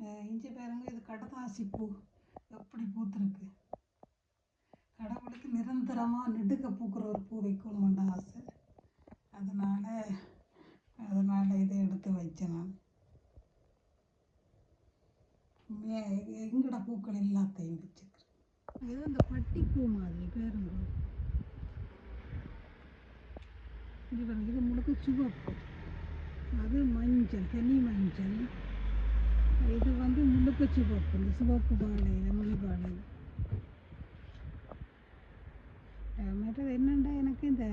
இஞ்சி பாருங்க இது கடதாசி பூ. எப்படி பூத்துருக்கு? கடவுளுக்கு நிரந்தரமாக நெடுக்க பூக்கிற ஒரு பூ வைக்கணும்னு ஆசை. அதனால அதனால இதை எடுத்து வச்சேன் நான். எங்கட பூக்கள் எல்லாத்தையும் வச்சுக்கிறேன். இது இந்த பட்டிப்பூ மாதிரி பேருங்க. இது பாருங்க இது முழுக்க சிவப்பு. அது மஞ்சள் தனி மஞ்சள். இது வந்து முழுக்க சிவப்பு இந்த சிவப்பு பாலை மணி பாலை மற்றது என்னென்னா எனக்கு இந்த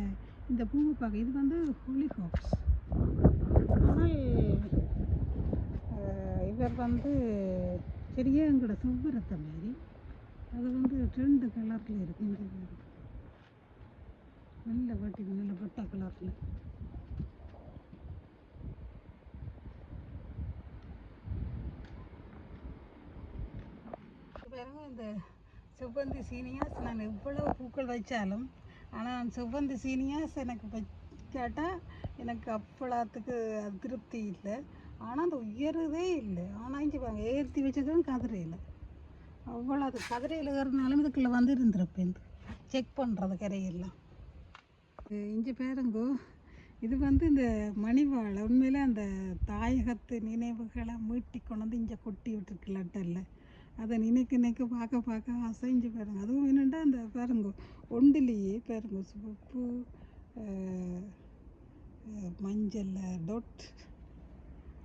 இந்த பூவை பார்க்க இது வந்து ஹோலி ஹாப்ஸ் ஆனால் இவர் வந்து சரியா எங்களோட செவ்வரத்தை மாதிரி அது வந்து ரெண்டு கலரில் இருக்கு இந்த இது. நல்ல வட்டி நல்ல பட்டா கலரில் பாருங்க இந்த செவ்வந்தி சீனியாஸ் நான் எவ்வளவு பூக்கள் வச்சாலும் ஆனால் செவ்வந்தி சீனியாஸ் எனக்கு வச்சாட்டால் எனக்கு அப்பளத்துக்கு அதிருப்தி திருப்தி இல்லை. ஆனால் அந்த உயருதே இல்லை. ஆனால் இங்கே பாருங்க ஏற்றி வச்சதும் கதிரையில் அவ்வளோ அது கதிரையில் ஏறினாலும் இதுக்குள்ளே வந்து இருந்திருப்பேன் செக் பண்ணுறது கரையெல்லாம். இஞ்சி பேருங்கோ இது வந்து இந்த மணிவாழை உண்மையில் அந்த தாயகத்து நினைவுகளை மீட்டி கொண்டு வந்து இங்கே கொட்டி விட்டுருக்கலட்டில்லை அதை நினைக்க நினைக்க பார்க்க பார்க்க அசைஞ்சு பாருங்க. அதுவும் என்னென்னா அந்த பாருங்க ஒண்டிலேயே பாருங்க சிவப்பு மஞ்சளில் மஞ்சள் டொட்.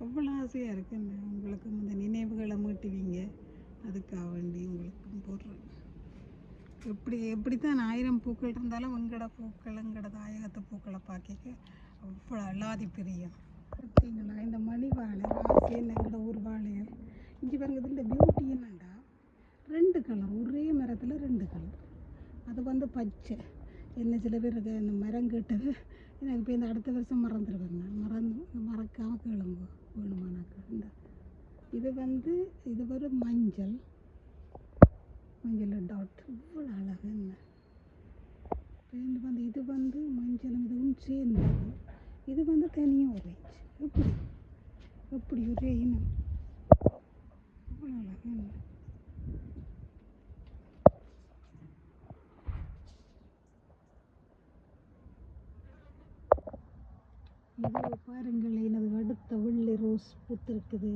அவ்வளோ ஆசையாக இருக்கு. உங்களுக்கும் இந்த நினைவுகளை மீட்டுவீங்க. அதுக்காக வேண்டி உங்களுக்கும் போடுறேன். எப்படி எப்படி தான் ஆயிரம் பூக்கள் இருந்தாலும் உங்களோட பூக்கள் எங்களோட தாயகத்து பூக்களை பார்க்க அவ்வளோ அல்லாதி பிரியம். பார்த்தீங்களா? இந்த மணி வாழை ஆசை எங்களோட ஊர் வாழையம் இங்கே பாருங்க இந்த பியூட்டி என்னங்க கலர் ஒரே மரத்தில் ரெண்டு கலர். அது வந்து பச்சை. என்ன சில பேர் இந்த மரம் கேட்டது. எனக்கு இப்போ இந்த அடுத்த வருஷம் மறந்துடுவேன் நான் மறந்து மறக்காமல் கேளுங்க வேணுமானாக்கா இந்த இது வந்து இது ஒரு மஞ்சள். மஞ்சள் டாட் இவ்வளோ அழகு என்ன? இது வந்து இது வந்து மஞ்சள் இதுவும் சேர்ந்தது. இது வந்து தனியாக ஒரேஞ்ச் எப்படி? எப்படி ஒரே இனம்? இவ்வளோ அழகு என்ன? இது பாருங்கள் எனது அடுத்த வெள்ளை ரோஸ் பூத்திருக்குது.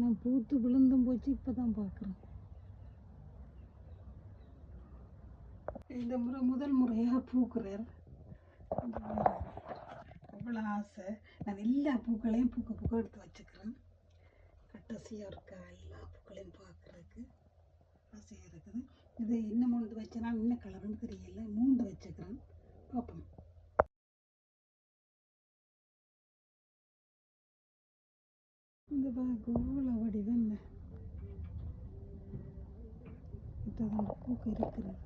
நான் பூத்து விழுந்தும் போச்சு இப்போ தான் பார்க்குறேன் இந்த முறை முதல் முறையாக பூக்குறார் அவ்வளோ ஆசை. நான் எல்லா பூக்களையும் பூக்க பூக்க எடுத்து வச்சுக்கிறேன். கட்டசியாக இருக்கா எல்லா பூக்களையும் பார்க்குறதுக்கு ஆசையாக இருக்குது. இது இன்னும் ஒன்று வச்சேன்னா என்ன கலருன்னு தெரியல. மூன்று வச்சுக்கிறேன். பார்ப்போம். இந்த கோல வடிவம் என்ன பூக்கு இருக்கிறது